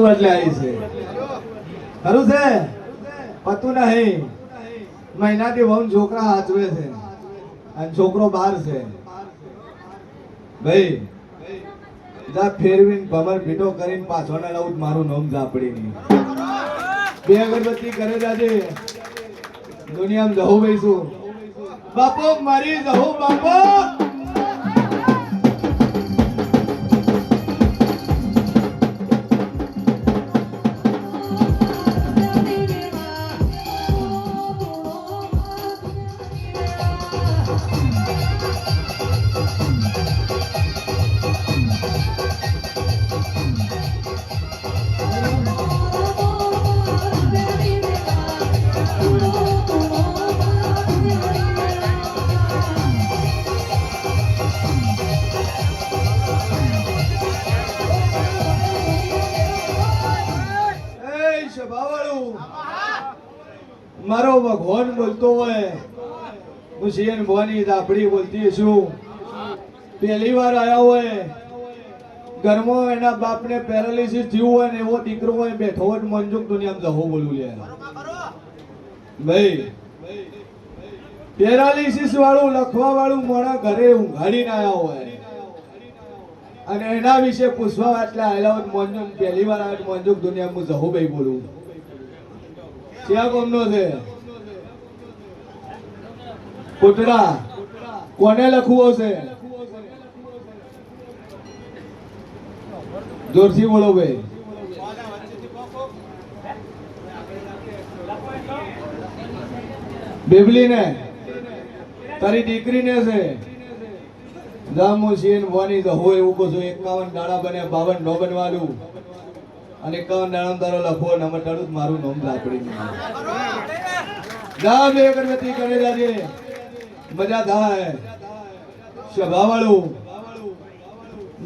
તું એટલે આવી છે. ખરું છે? પતું નહીં. મહિનાથી વહુ છોકરા હાચવે છે. અને છોકરો બહાર છે. ભાઈ, જા ફેરવીને ભમર ભીટો કરીને પાછો ના લાવું મારું નામ ઝાપડી નહીં બે અગરબત્તી કરે જાજે દુનિયામાં જહું બેસું બાપો, મારી જહું બાપો! બોલતો હોય, હું સિયન ભવાની દાપડી બોલતી છું. પહેલી વાર આવ્યા હોય, ઘરમાં એના બાપને પેરાલિસિસ થયું હોય ને એવો દીકરો હોય, બેઠો હોય ને મંજુક દુનિયામાં જહો બોલું લે. ભાઈ પેરાલિસિસ વાળું, લખવા વાળું મોડા ઘરે ઊંઘાડીને આયા હોય. અને એના વિશે પૂછવા એટલે આવેલા હોત મોંજુક પહેલી વાર આવે મોંજુક દુનિયામાં હું જહુભાઈ બોલું. ક્યાં કોમનો છે? કુટડા કોને લખવું હશે? જોરથી બોલો ભાઈ. બેબલીને, તારી દીકરીને છે. જામુ સીન વાની તો હોય એવું કહું એકાવન દાડા બને બાવન નો બનવાનું. અને એકાવન દાડા તારો લખો ને અમે તારું મારું નોમ લાપડી જા બે અગરબત્તી કરે જાજે. મજા થાય સભા વાળું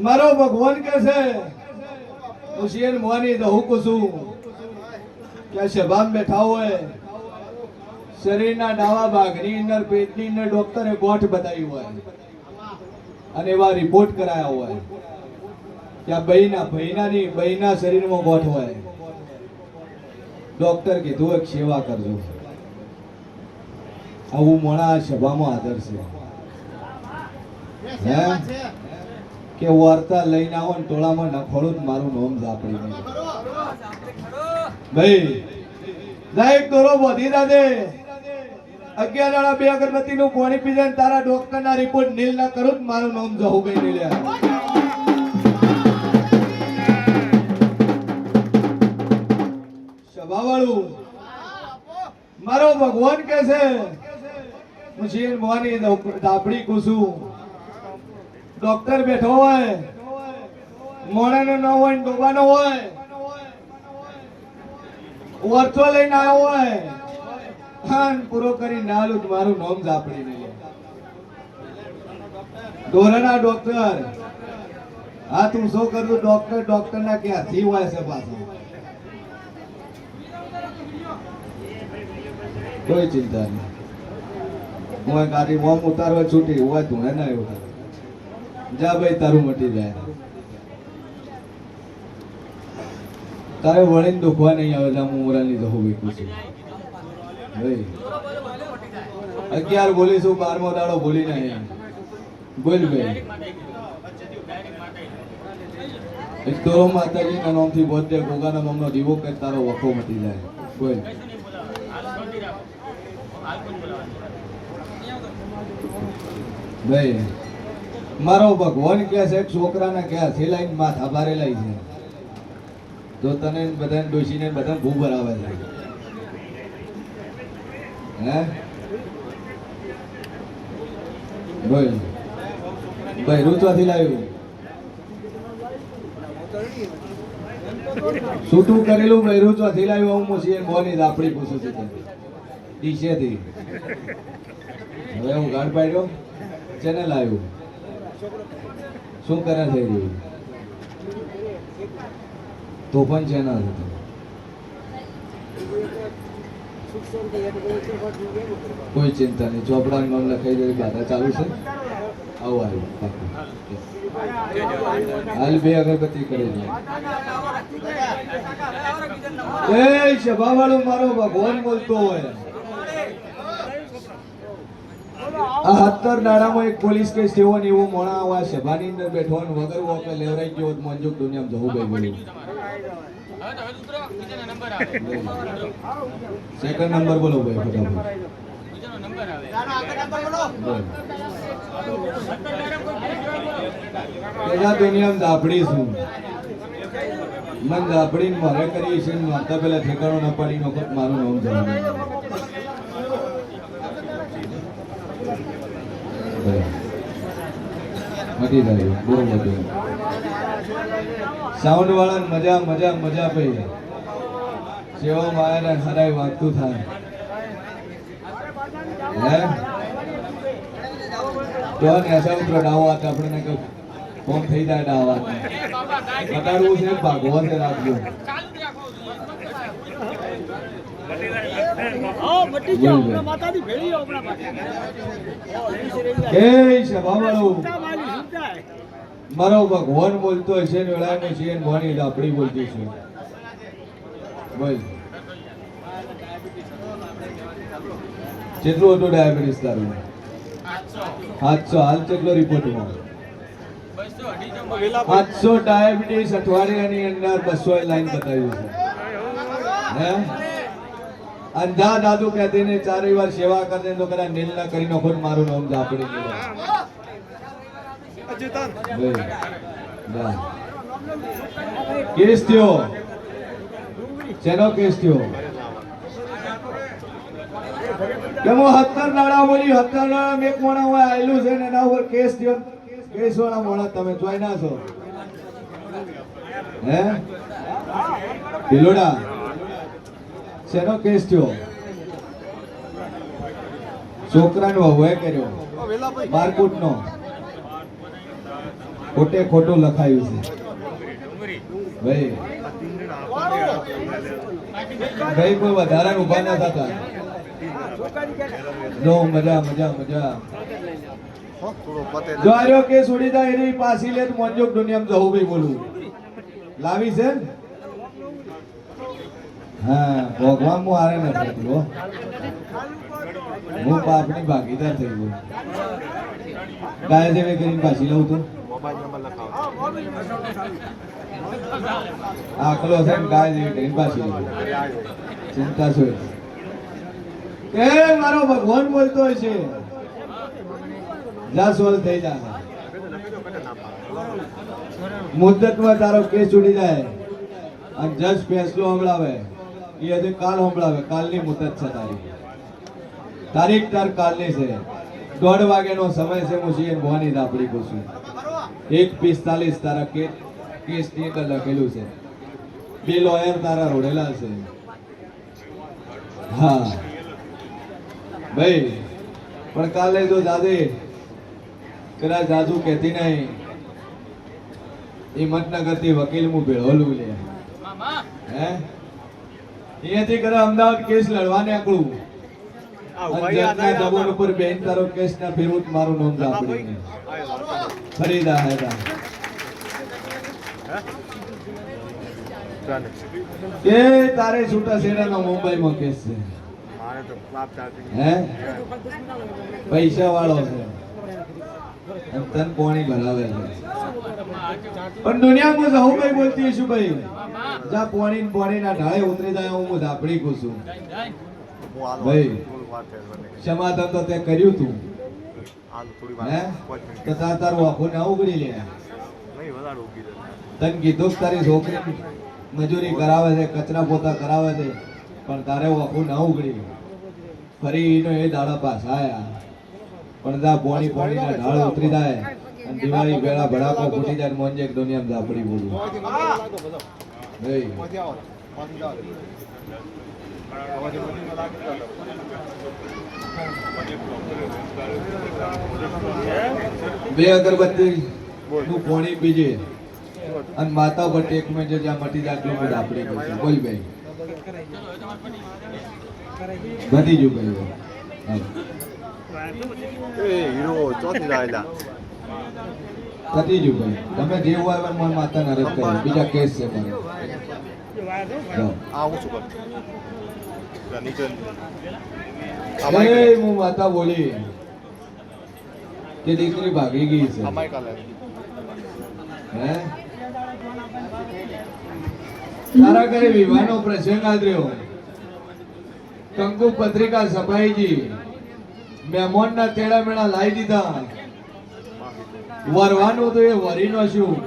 મારો ભગવાન કે છે, હું સીન મોની તો હું કહું છું. કે સ્વભાવ બેઠા હોય, શરીરના ડાવા ભાગની અંદર, પેટની અંદર ડોક્ટરે ગોઠ બતાવી હોય અને એવા રિપોર્ટ કરાયા હોય. કે આ બહીના, બહીનાની, બહીના શરીરમાં ગોઠ હોય. ડોક્ટર કીધું, એક સેવા કરજો. આવું મોણા સભામાં હાજર છે. કે વાર્તા લઈને આવો ને ટોળામાં નખોડું મારું નોમ ઝાપડી ભાઈ લાઈક દોરો વધી દાદે અગિયાર વાળા બે અગરબત્તી નું પાણી પી જાય તારા ડોક્ટર ના રિપોર્ટ નીલ ના કરું મારું નામ જહુભાઈ નહીં લે સભાવાળું મારો ભગવાન કે છે? હું શીર મોની દાપડી કુસું ડોક્ટર બેઠો હોય. મોણાનો ન હોય ડોબાનો હોય. વર્ચો લઈને આવ્યો હોય. ખાન પૂરો કરી નાલું મારું નામ ઝાપડી નહીં ડોરાના ડોક્ટર. હા, તું શું કરું? ડોક્ટર ડોક્ટર ના ક્યાંથી હોય છે પાછું? કોઈ ચિંતા નહીં. હું ગાડી મોમ ઉતારવા છૂટી હોય તું ના એવું જા ભાઈ, તારું મટી જાય. તારે વળીને દુખવા નહીં આવે, જા હું મોરાની જહું વેકું છું. અગિયાર બોલીશું, બારમો દાડો બોલી નહીં બોલ ભાઈ. એક તો માતાજીના નામથી બોધે, ગોગાના નામનો દીવો કે તારો વખો મટી જાય. બોલ. ભાઈ, મારો ભગવાન કે છે, છોકરાને કે છે લાઈન માથા ભારે લઈ છે. તો તને બધાને ડોસીને બધાને ભૂ ભરાવે છે. હે? બોલ ભાઈ, રૂચવાથી લાવ્યું. છૂટું કરેલું ભાઈ, રૂચવાથી લાવ્યું. હું મોસી મોની આપણી પૂછું છું ડીશેથી હવે હું ગાડ પાડ્યો? ચેને લાવ્યું શું કરે થઈ રહ્યું? તો પણ ચેનલ હતું કોઈ ચિંતા નહીં. ચોપડાનું નામ લખાઈ દે, બાધા ચાલુ છે. આવું આવ્યું હાલ બે અગરબત્તી કરી છે. એ સભાવાળો મારો, ભગવાન બોલતો હોય. આ હત્તર દાડામાં એક પોલીસ કેસ થયો ને એવો મોણા આવા સભાની અંદર બેઠો ને વગર વોકે લેવરાઈ ગયો મંજુક દુનિયામાં જવું ભાઈ સેકન્ડ નંબર બોલો ભાઈ ફટાફટ. દુનિયામાં દાપડી છું. મન દાપડીને મારે કરી છે ને મારતા પેલા ઠેકાણો ના પાડી નો મારું નામ જવાનું મટી જાય, બહુ મજા સાઉન્ડ વાળા મજા મજા મજા પઈ સેવા માયા હરાય વાગતું થાય. હે? તો ને અસા ઉતરો ડાવો હાથ આપણે કે ફોન થઈ જાય ડાવો બતાડવું છે, ભાગવો છે રાખજો મટી મારી ભગવાન બોલતો ને વેળાનો છે ભણી આપણી બોલતી છે. બોલ. કેટલું હતું ડાયાબિટીસ તારું? સાતસો. હાલ કેટલો રિપોર્ટમાં સાતસો ડાયાબિટીસ અઠવાડિયાની અંદર બસો લાઈન બતાવ્યું છે. હે? અંધા દાદુ કહેતી ને ચારે વાર સેવા કરે તો કદાચ નીલ ના કરી નાખો મારું નામ જાપડી ગયું કેસ થયો? શેનો કેસ થયો? કેમો હત્તર નાડા બોલી હત્તર નાડા મેં કોણા હોય આયેલું છે ને એના ઉપર કેસ થયો? કેસ વાળા મોણા તમે જોઈ ના છો. હે? ભીલોડા શેનો કેસ થયો? છોકરાનો વહુએ કર્યો. બારકોટ નો ખોટે ખોટું લખાયું છે. ભાઈ. ભાઈ કોઈ વધારા ઊભા ના થતા. જો, મજા મજા મજા. જો આર્યો કેસ ઉડી જાય એની પાછી લે મોંજો દુનિયામાં જવું ભાઈ બોલું. લાવી છે ને? હા ભગવાન હું આરે નથી હો. હું ભાગીદાર થઈ ગયો. ગાય જેવી કરીને પાછી લઉં તો. આકલો છે કે મારો ભગવાન બોલતો છે. જા સોલ થઈ જા. મુદ્દતમાં તારો કેસ છૂટી જાય. અને જજ ફેસલો સંભળાવે એ હજુ કાલ સંભળાવે કાલની મુદત છે તારી. તારીખ તાર કાલની છે. દોઢ વાગ્યાનો સમય છે હું છીએ ભવાની દાપડી કહું છું. એક પિસ્તાલીસ તારા કે કેસ લખેલું છે. બે લોયર તારા રોડેલા છે. હા. ભાઈ પણ કાલે તો દાદે કદાચ જાજુ કહેતી નહીં. હિંમતનગરથી વકીલ હું ભેળોલું લે. હે? અહીંયાથી કરે અમદાવાદ કેસ લડવાને આકડું. જમીન ઉપર બેન તારો કેસ ના ફેરવું મારું નામ સાંભળીને ફરીદા હેદા કે તારે છૂટા છેડાનો મુંબઈમાં કેસ છે. હે? પૈસા વાળો છે. તન કોણી ભરાવે છે. પણ દુનિયામાં જવું કઈ બોલતી છું ભાઈ? જા પોણી પોણી ના ઢાળે ઉતરી જાય, હું ધાપડી ઘૂસું ભાઈ સમાધાન તો તે કર્યું તું. હે? તો તાર તારું આખું ના ઉગડી લે. તને કીધું તારી છોકરી મજૂરી કરાવે છે, કચરા પોતા કરાવે છે, પણ તારે આખું ના ઉગડી. ફરી એનો એ દાડા પાછા આયા. પણ જા પોણી પોણી ના ઢાળ ઉતરી જાય અને દિવાળી વેળા ભડાકો ફૂટી જાય મોંજે દુનિયામાં ઝાપડી બોલું. બે અગરબત્તી નું પોણી પીજે અને માતા પર ટેક મેં જે જ્યાં મટી જાય એટલું બધું આપણી કરશે બોલ ભાઈ. બધી જ ભાઈ હીરો ચોથી તમે જે હોય એમાં મન માતા નરસ કરે. બીજા કેસ છે મારે. હું. માતા બોલી. કે દીકરી ભાગી ગઈ છે. હે? તારા ઘરે વિવાહનો પ્રસંગ આદર્યો. કંકુ પત્રિકા સફાઈજી મહેમાનના તેડા મેળા લાવી દીધા. વરવાનું તો એ વરી નો શું.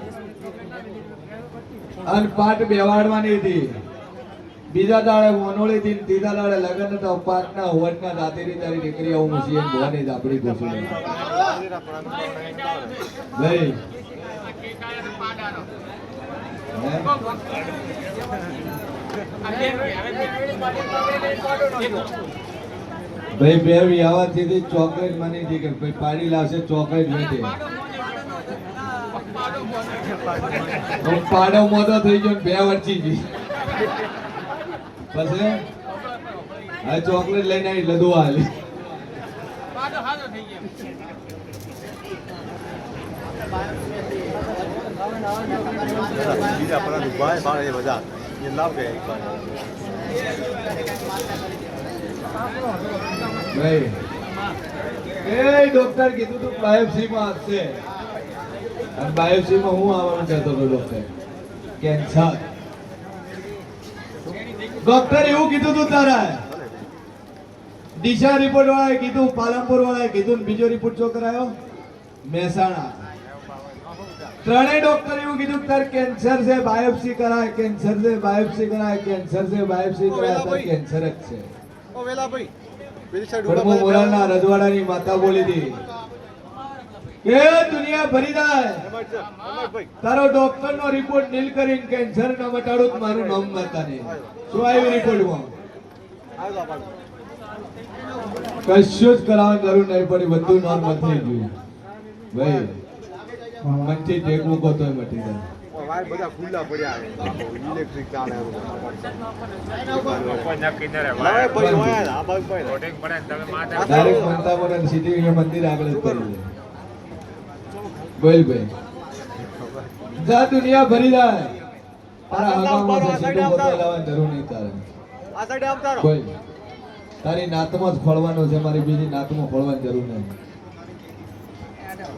અને પાટ બેવાડવાની હતી. બીજા દાડે મોનોળી થી ત્રીજા દાડે લગ્ન હતા હોટ ના દાતેરી તારી દીકરી આવું મુસીએ ભવાની જ આપણી ભાઈ હે? ભાઈ, બે વિયાવાથી થી ચોકલેટ માની હતી કે ભાઈ પાડી લાવશે, ચોકલેટ નથી હું પાડો મોટો થઈ ગયો બે વર્ષી ગઈ પછી? આ ચોકલેટ લઈને આવી લધુ હાલી. બીજા પરા દુબાઈ બાર એ બધા એ લાવ કે એક વાર. ભાઈ રિપોર્ટ વાળાએ કીધું, પાલનપુર વાળાએ કીધું બીજો રિપોર્ટ જો કરાયો? મહેસાણા. ત્રણેય ડોક્ટર એવું કીધું તાર કેન્સર છે બાયોપ્સી કરાય, કેન્સર છે બાયોપ્સી કરાય, કેન્સર છે બાયોપ્સી કરાય કેન્સર જ છે. સાઈડ મોરાલના રજવાડાની માતા બોલી હતી. કે દુનિયા ભરી જાય. તારો ડોક્ટર નો રિપોર્ટ નીલ કરીને કેન્સર ન મટાડું મારું નામ માતા નહીં શું આવ્યું રિપોર્ટમાં કશું જ કરાવવાની જરૂર નહીં પડી બધું નોર્મલ થઈ ગયું. ભાઈ મનથી ટેક મૂકો તોય મટી જાય. વાયર બધા ખુલ્લા પડ્યા ઇલેક્ટ્રિક ચાલે ડાયરેક્ટ મંદિર આગળ જ બોલ ભાઈ જા દુનિયા ભરી જાય. તારા હગામાં છે જરૂર નહીં તારે. બોલ. તારી નાતમાં જ ખોળવાનું છે મારી બીજી નાતમાં ખોળવાની જરૂર નહીં.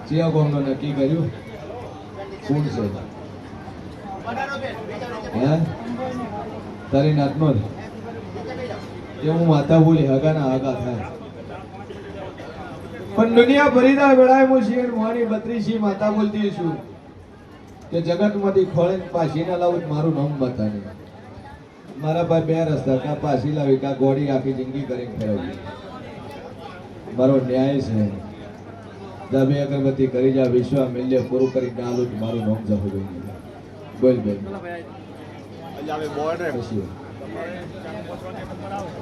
ચિયા કોમનો નક્કી કર્યું? કોણ છે? હે? તારી નાતમાં જ. હું માતા બોલી હગાના હગા થાય. પણ દુનિયા ભરીદા વેળાએ હું શિયર મોહની બત્રીસી માતા બોલતી છું. કે જગતમાંથી ખોળે પાછી ના લાવું, મારું નામ બતાવી. મારા ભાઈ બે રસ્તા કા પાછી લાવી, કા ગોળી આખી જિંદગી કરીને ફેરવવી. મારો ન્યાય છે. દબે અગરબત્તી કરી જા વિશ્વ મિલ્ય પૂરું કરી ડાલું મારું નામ જવું જોઈએ. બોલ બોલ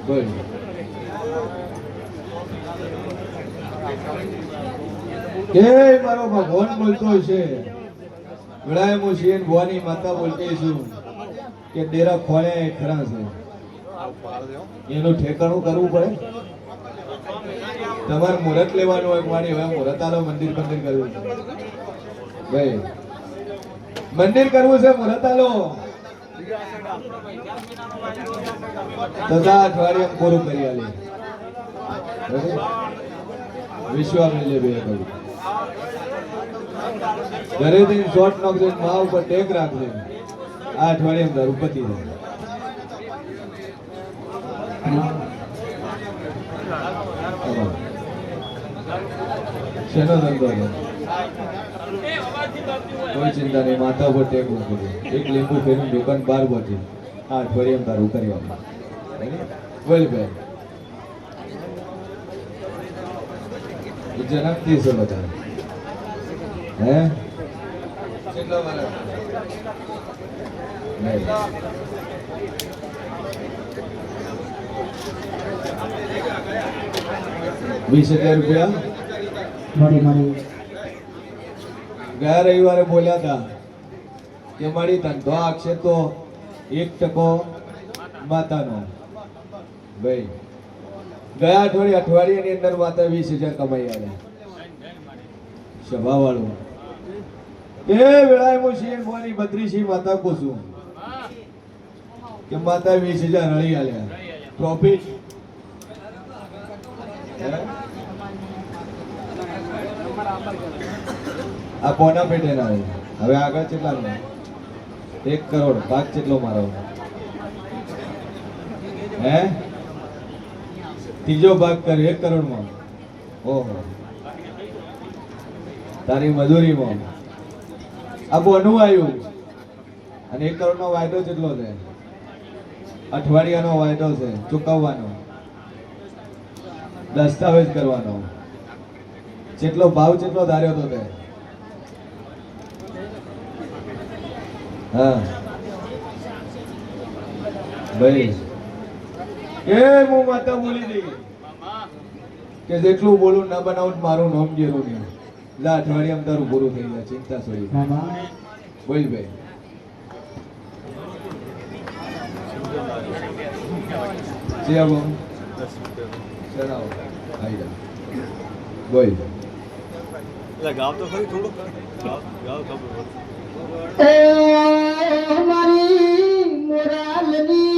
બોલ કે મારો ભગવાન બોલતો છે વેળાએ હું છીએ ભવાની માતા બોલતી છું કે ડેરા ખોળે ખરા છે એનું ઠેકાણું કરવું પડે તમારે મુહૂર્ત લેવાનું હોય મારી હવે મુહૂર્ત આલો મંદિર મંદિર કરવું છે ભાઈ મંદિર કરવું છે મુહૂર્ત આલો તથા અઠવાડિયે પૂરું કરી આલી. વિશ્વામિત્રે બે કહ્યું ઘરેથી શોર્ટ નાખજો મા ઉપર ટેક રાખજો. આ અઠવાડિયે દારૂ પતી જાય. શેનો ધંધો કોઈ ચિંતા નહીં માથા ઉપર ટેક મૂકી એક લીંબુ ફેરીને દુકાન બાર પહોંચી આ અઠવાડિયે તારું કરી આપવા બોલ બેન એ જન્મથી છે બધા હે? કેટલા વર્ષ વીસ હજાર રૂપિયા? મારી મારી. ગયા રવિવારે બોલ્યા હતા કે મારી ધંધો આપશે તો એક ટકો માતાનો. ભાઈ, ગયા અઠવાડિયે અઠવાડિયાની અંદર માતા વીસ હજાર કમાઈ આવ્યા સભા વાળું એ વેળાએ હું શિયન મોની બત્રીસી માતા કોશું કે માતા વીસ હજાર હળી આલ્યા પ્રોફિટ હે? આ કોના પેટે ના હવે આગળ કેટલા એક કરોડ, ભાગ કેટલો મારો? હે? ત્રીજો ભાગ કર્યો એક કરોડમાં? ઓહો. તારી મજૂરીમાં? આ બોનું આવ્યું. અને એક કરોડનો વાયદો કેટલો છે? અઠવાડિયાનો વાયદો છે, ચૂકવવાનો. દસ્તાવેજ કરવાનો. જેટલો ભાવ જેટલો ધાર્યો તો તે? હા. ભાઈ. એ હું માતા બોલી દઈ. કે જેટલું બોલું ના બનાવું મારું નામ જેવું નહીં. લા અઠવાડિયામાં તારું પૂરું થઈ જાય ચિંતા મામા બોલ ભાઈ. જે ચડાવો આવી જાઓ બોલ. ગાવ તો ખરી થોડું ગાવ ગાવ ખબર મારી મોરાલની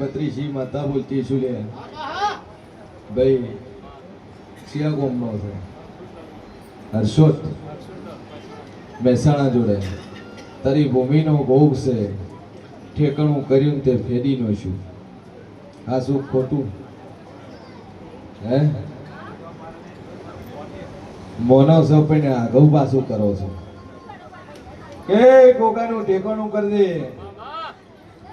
બત્રી માતા બોલતી છું લે. ભાઈ સિયા ગોમનો છે. હર્ષોત મહેસાણા જોડે. તારી ભૂમિનો ભોગ છે. ઠેકાણું કર્યું તે ફેડીનો છું. આ શું ખોટું? હે? મોનો સપને આગળ પાછું કરો છો. કે કોકાનું ઠેકાણું કરી દે.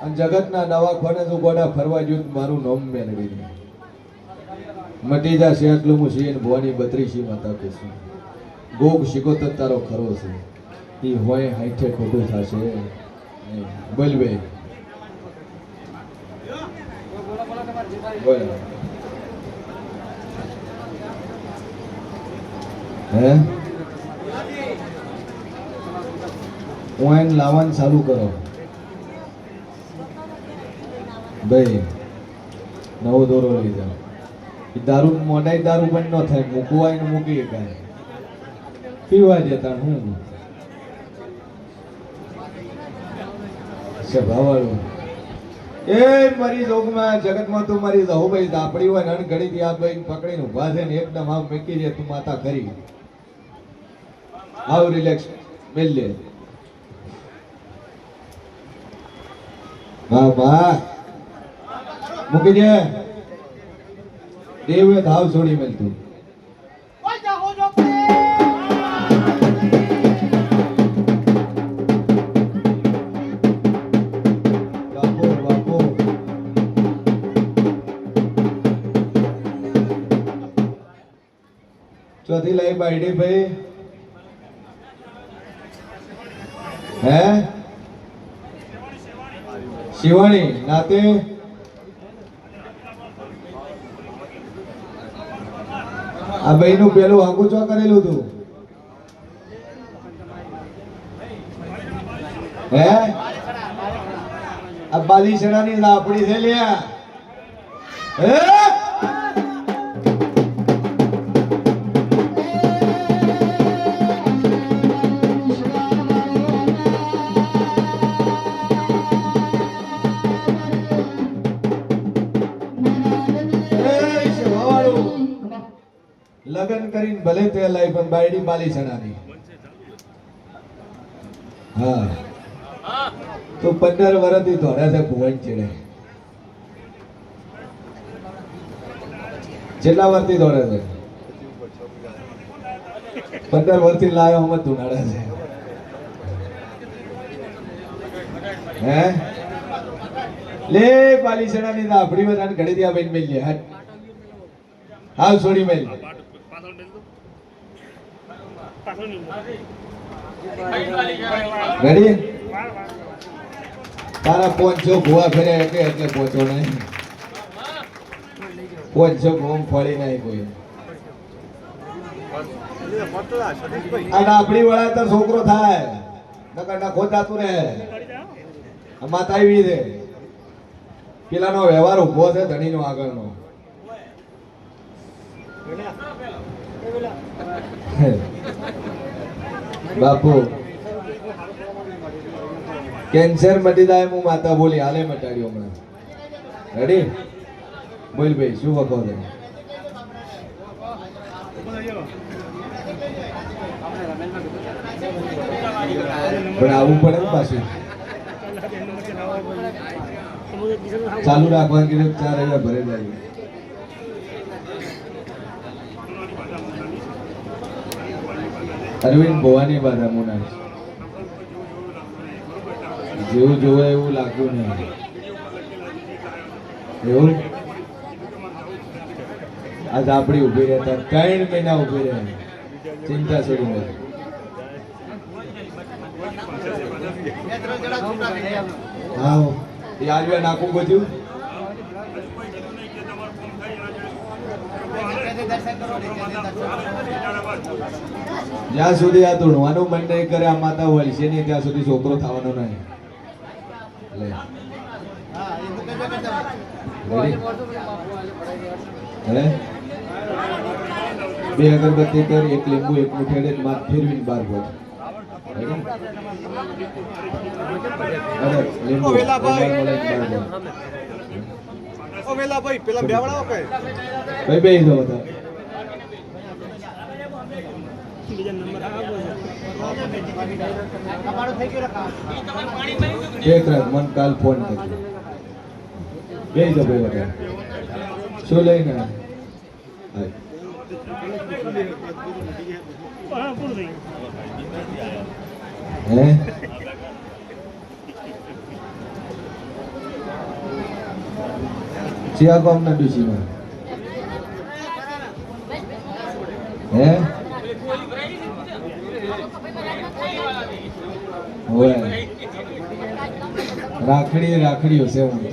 અને જગતના દવાખાને તો ગોડા ફરવા તો મારું નામ મેળવી દે મટી છે એટલું હું છીએ ભવાની બત્રીસી માતા છું. ગોગ શીખો તો તારો ખરો છે. એ હોય હાઈઠે ખોટું થશે. બોલવે હે? વાઈન લાવવાનું ચાલુ કરો. ભાઈ નવો દોરો જાઓ એ દારૂ મોઢાઈ દારૂ પણ ન થાય, મૂકવાય ને મૂકી કાંઈ. પીવા જતા હું સભાવાળું એ મારી જોગમાં જગતમાં તું મારી ભાઈ, દાપડી હોય ને ઘડી આ ભાઈ પકડીને ઊભા છે ને એકદમ આમ મૂકી દે, તું માતા કરી. આવ રિલેક્સ મેલ લે વાહ વાહ મૂકી દે. દેવે ધાવ છોડી બાપુ ચોથી લઈ બાઈડી ભાઈ. હે? શિવાણી નાતે. આ ભાઈ નું પેલું આખું ચો કરેલું હતું હે? આ બાલીસડાની લાપડી છે લ્યા. હે? ભલે ભલે તે લઈ પણ બાયડી બાલી સણાની હા. તો પંદર વર્ષથી ધોળા છે ભુવન ચેડે. જેટલા વર્ષથી દોડે છે? પંદર વર્ષથી લાયો અમે ધુનાડે છે. હે? લે પાલીસણા ની આપડી બધાને ઘડી દે બેન મેલ લે હાલ છોડી મેલ રેડી તારા પોંચો ભુવા ફેરે એટલે એટલે પહોંચો નહીં. પોંચો ભૂમ ફળી નહીં કોઈ આ ડાબડી વાળા તો છોકરો થાય. નકર નખો જાતું રહે. આ માતા આવી દે પેલાનો વ્યવહાર ઊભો છે ધણીનો આગળનો. બાપુ કેન્સર મટી જાય હું માતા બોલી, હાલે મટાડ્યો હમણાં. રેડી બોલ ભાઈ શું વખો તમે પણ આવવું પડે ને પાછું. ચાલુ રાખવાનું કીધું ચાર હજાર ભરે જાય અરવિંદ ભવાની બાધા મુના જેવું જોવે એવું લાગ્યું નહીં. એવું? આજ આપણી ઊભી રહેતા ત્રણ મહિના ઊભી રહે. ચિંતા છોડી દે. હા. યાર નાખું બધું? જ્યાં સુધી આ ધૂણવાનું મન નહીં કરે આ માતા વળશે નહીં ત્યાં સુધી છોકરો થવાનો નહીં. હે બે અગરબત્તી કરી એક લીંબુ એક મુઠેડે માથ ફેરવીને બાર ભર લીંબુ ઓ વેલાભાઈ. રૂમાલ મળે ને બાર ભર. ઓ વેલા ભાઈ પેલા બેવડાવો કઈ? ભાઈ બે બધા? એક રાત મન કાલ ફોન કરજો. બેસી જાઓ ભાઈ બધા શું લઈને? હે? ચિયા ગામના ડુસીમાં હે હોય રાખડી રાખડીઓ છે હું તો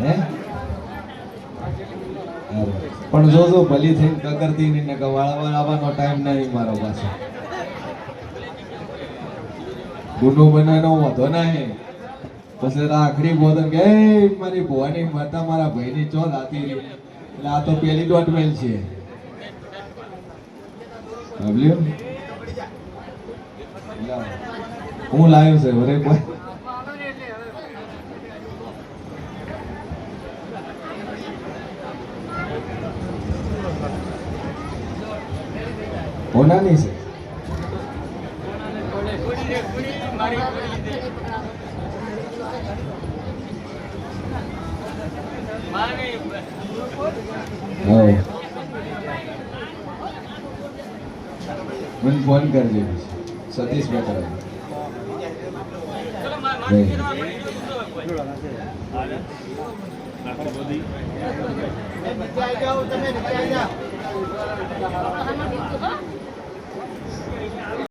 હે. પણ જોજો ભલી થઈને કગરતી નહીં ને વાળવા આવવાનો ટાઈમ નહીં મારો પાસે ગુનો બનાવવાનો વાંધો નહીં પછી રાખડી બોધન કે મારી ભવાની માતા મારા ભાઈની ચો રાતી એટલે આ તો પેલી દોઢ મેલ છે? લાવ. હું લાવ્યો છે, વરે કોઈ હોનાની છે. મને ફોન કરજે સતીશ બેટા.